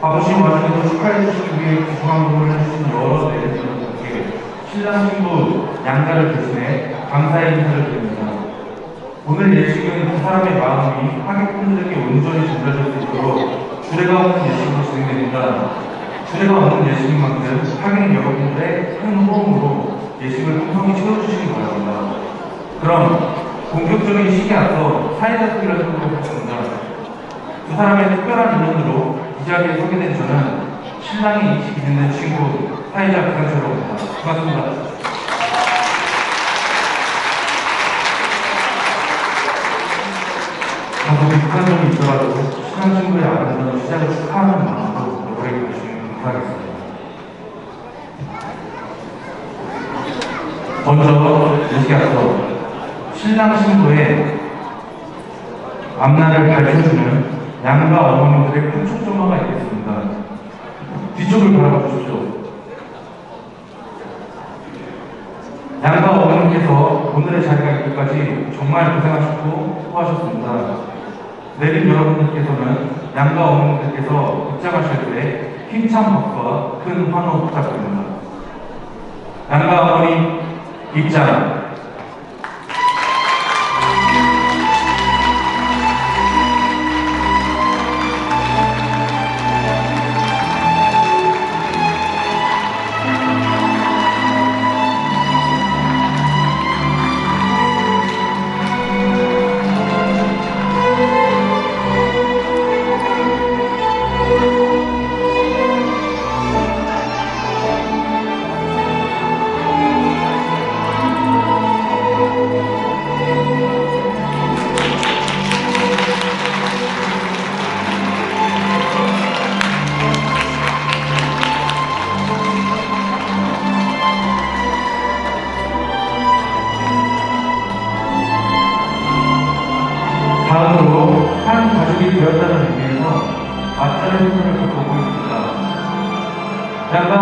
바쁘신 와중에도 축하해 주시기 위해 구성한 부분을 해주신 여러 내리분들께 신랑 신부 양가를 대신해 감사의 인사를 드립니다. 오늘 예식은 두 사람의 마음이 하객분들에게 온전히 전달될 수 있도록 주례가 없는 예식으로 진행됩니다. 주례가 없는 예식인 만큼 하객 여러분들의 큰 호응으로 예식을 풍성히 채워주시기 바랍니다. 그럼 본격적인 시기 앞서 사회자 소개를 해보도록 하겠습니다. 두 사람의 특별한 인연으로 이 자리에 서게 된 저는 신랑이 인식이 되는 친구 사회자 강철호입니다 반갑습니다. 다소 비슷한 점이 있더라도 신랑 친구의 아름다운 시작을 축하하는 마음으로 노래해 주시면 감사하겠습니다. 먼저 이렇게 앞서 신랑 신부의 앞날을 밝혀주는 양가 어머님들의 큰 촉조마가 있겠습니다. 뒤쪽을 바라봐 주십시오. 양가 어머님께서 오늘의 자리가 있기까지 정말 고생하셨고 수고하셨습니다. 내린 여러분들께서는 양가 어머님들께서 입장하실 때 힘찬 박수와 큰 환호 부탁드립니다. 양가 어머니 입장.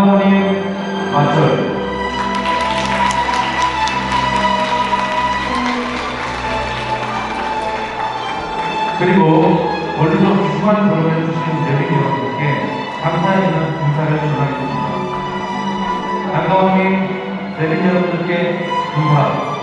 양가모님 마철 그리고 멀리서 귀중한 걸음을 주신 내빈 여러분께 감사의 인사를 전하겠습니다. 양가모님, 내빈 여러분들께 인사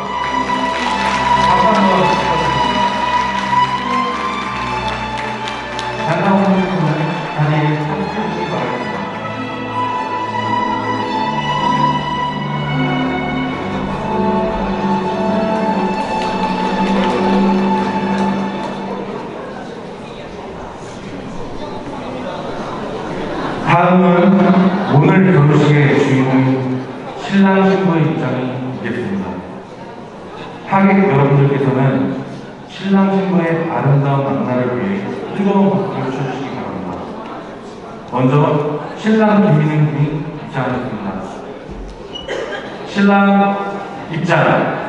아름다운 만남을 위해 뜨거운 박수를 쳐주시기 바랍니다. 먼저 신랑 김민은 군이 입장하겠습니다. 신랑 입장.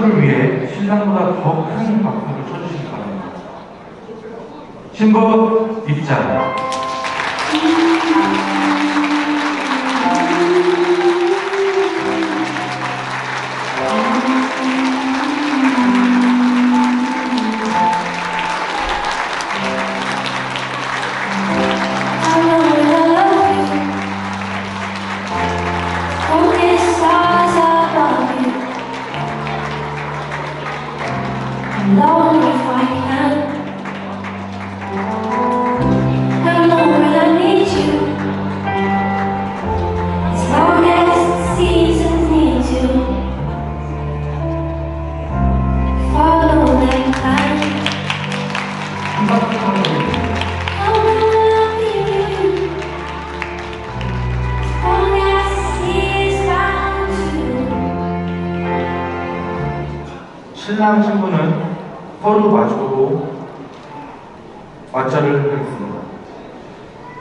신부를 위해 신랑보다 더 큰 박수를 쳐주시기 바랍니다. 신부 입장.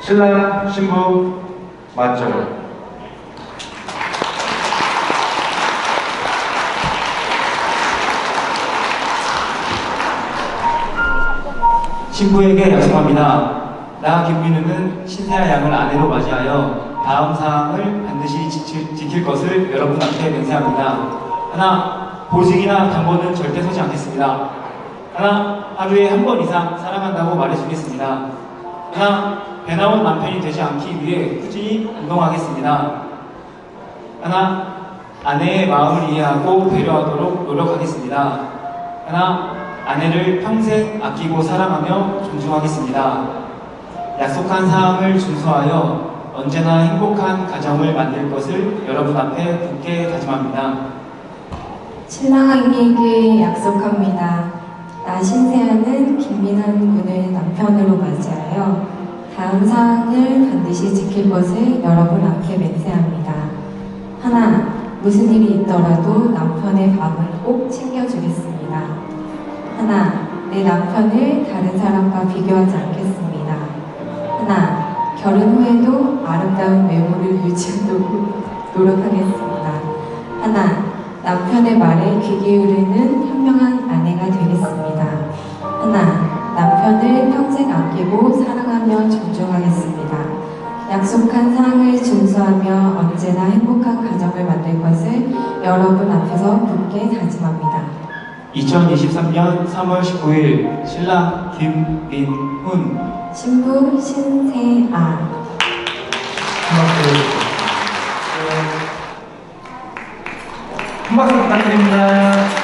신랑 신부 맞절. 신부에게 약속합니다. 나 김민우는 신세아 양을 아내로 맞이하여 다음 사항을 반드시 지킬, 지킬 것을 여러분 앞에 맹세합니다. 하나, 보직이나 당번은 절대 서지 않겠습니다. 하나, 하루에 한 번 이상 사랑한다고 말해주겠습니다. 하나, 배 나온 남편이 되지 않기 위해 꾸준히 운동하겠습니다. 하나, 아내의 마음을 이해하고 배려하도록 노력하겠습니다. 하나, 아내를 평생 아끼고 사랑하며 존중하겠습니다. 약속한 사항을 준수하여 언제나 행복한 가정을 만들 것을 여러분 앞에 굳게 다짐합니다. 신랑에게 약속합니다. 나 신세아는 김민환 군을 남편으로 맞이하여 다음 사항을 반드시 지킬 것을 여러분 앞에 맹세합니다. 하나, 무슨 일이 있더라도 남편의 밥을 꼭 챙겨주겠습니다. 하나, 내 남편을 다른 사람과 비교하지 않겠습니다. 하나, 결혼 후에도 아름다운 외모를 유지하도록 노력하겠습니다. 하나, 남편의 말에 귀 기울이는 현명한 아내가 되겠습니다. 하나, 남편을 평생 아끼고 사랑 하며 존중하겠습니다. 약속한 사항을 준수하며 언제나 행복한 가정을 만들 것을 여러분 앞에서 굳게 다짐합니다. 2023년 3월 19일 신랑 김민훈 신부 신세아 한 박수 부탁드립니다.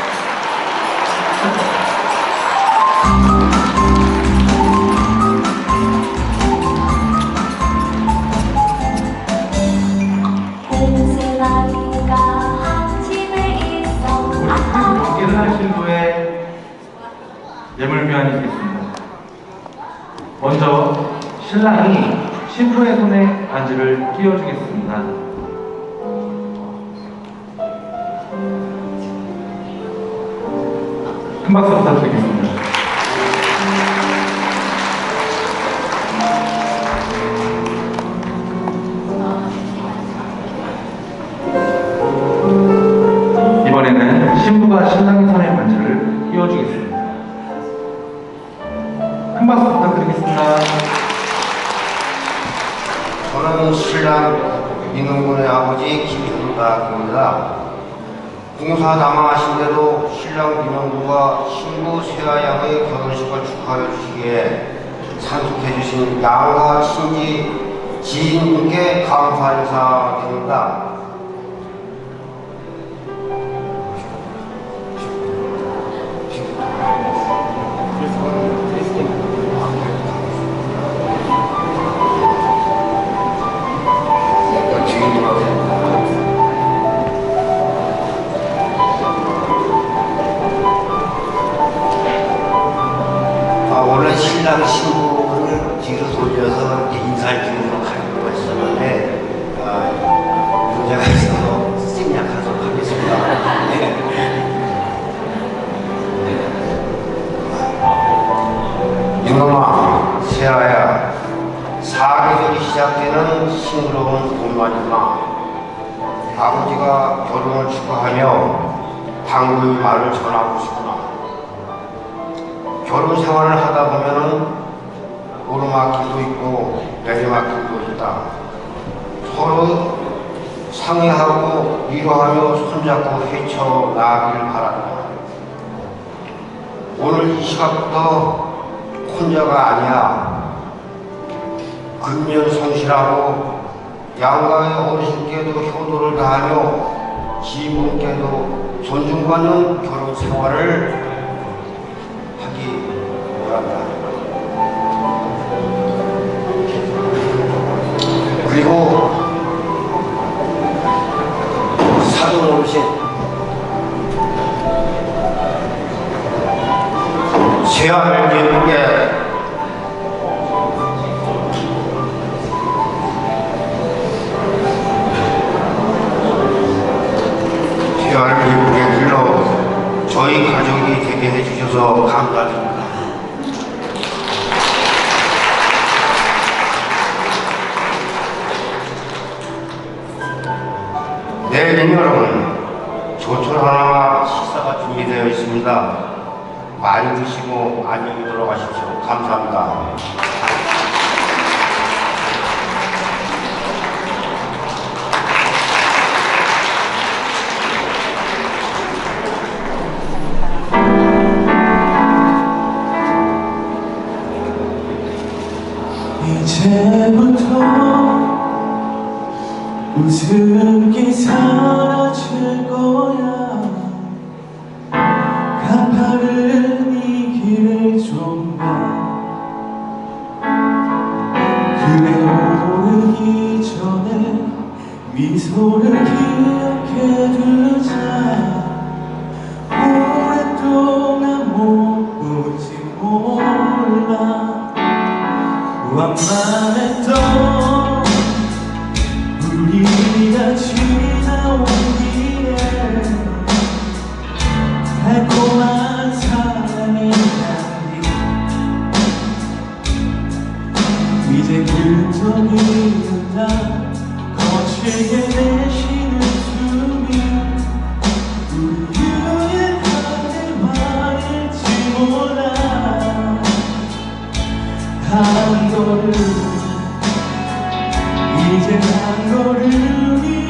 신랑이 신부의 손에 반지를 끼워주겠습니다. 큰 박수 부탁드리겠습니다. 이번에는 신부가 신랑 김현박입니다. 공사당하신데도 신랑 민흥군과 신부 세아 양의 결혼식을 축하해 주시기에 참석해 주신 양과 친지 지인분께 감사 인사드립니다. 신랑 신부를 뒤로 돌려서 인사를 드리러 가려고 했었는데 아, 문제가 있어서 생략하도록 하겠습니다. 네. 이놈아, 세아야, 사계절이 시작되는 싱그러운 봄날이구나. 아버지가 결혼을 축하하며 당부의 말을 전하고 싶구나. 결혼 생활을 하다 보면은 오르막길도 있고 내리막길도 있다. 서로 상의하고 위로하며 손잡고 헤쳐나가길 바란다. 오늘 이 시각부터 혼자가 아니야. 근면 성실하고 양가의 어르신께도 효도를 다하며 지인분께도 존중받는 결혼 생활을 원한다. 그리고 어르신 세아를 예 국민 여러분, 조촐 하나와 식사가 준비되어 있습니다. 많이 드시고 안녕히 돌아가십시오. 감사합니다. 이제부터 슬기 사라질 거야. 가파른 이 길을 좀봐 그대 오르기 전에 미소를 기억해 두자. 오랫동안 못 보지 몰라. 완만했던 잘 모르니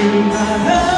to my love.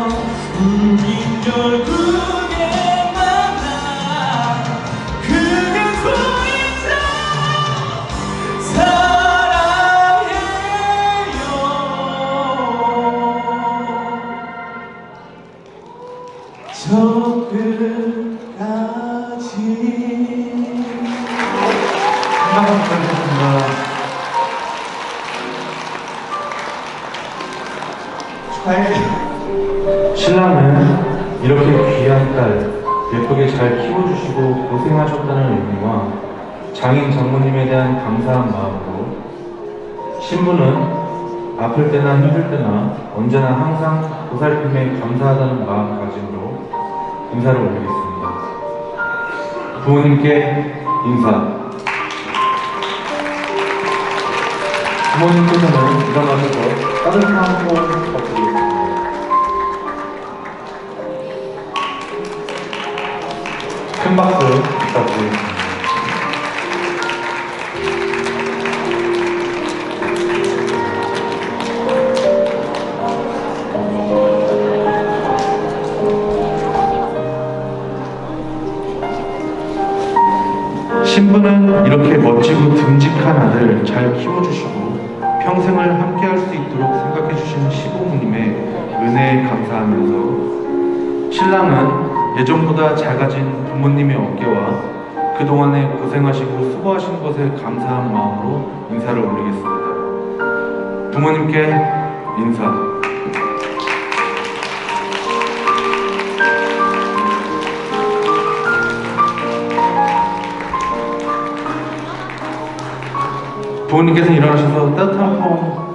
음, 우린 결국 고생하셨다는 의미와 장인 장모님에 대한 감사한 마음으로 신부는 아플 때나 힘들 때나 언제나 항상 보살핌에 감사하다는 마음가짐으로 인사를 올리겠습니다. 부모님께 인사. 부모님께서는 일어나셔서 따뜻한 호흡 부탁드리겠습니다. 큰 박수 부탁드리겠습니다. 신부는 이렇게 멋지고 듬직한 아들 잘 키워주시고 평생을 함께할 수 있도록 생각해 주신 시부모님의 은혜에 감사하면서 신랑은 예전보다 작아진 부모님의 어깨와 그동안에 고생하시고 수고하신 것에 감사한 마음으로 인사를 올리겠습니다. 부모님께 인사. 부모님께서 일어나셔서 따뜻한 포옹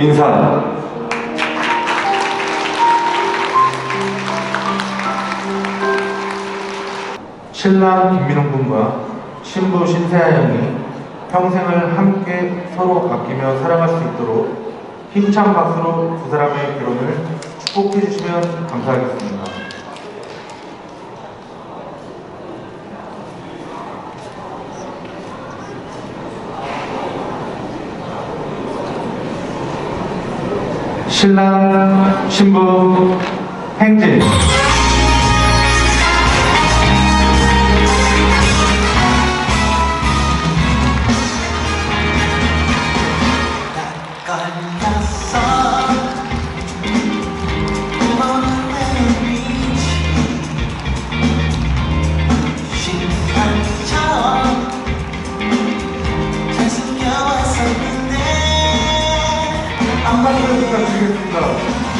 인사. 신랑 김민홍 군과 신부 신세아 양이 평생을 함께 서로 아끼며 사랑할 수 있도록 힘찬 박수로 두 사람의 결혼을 축복해 주시면 감사하겠습니다. 신랑 신부 행진 숨겨왔었는데 한 박수 부탁드리겠습니다.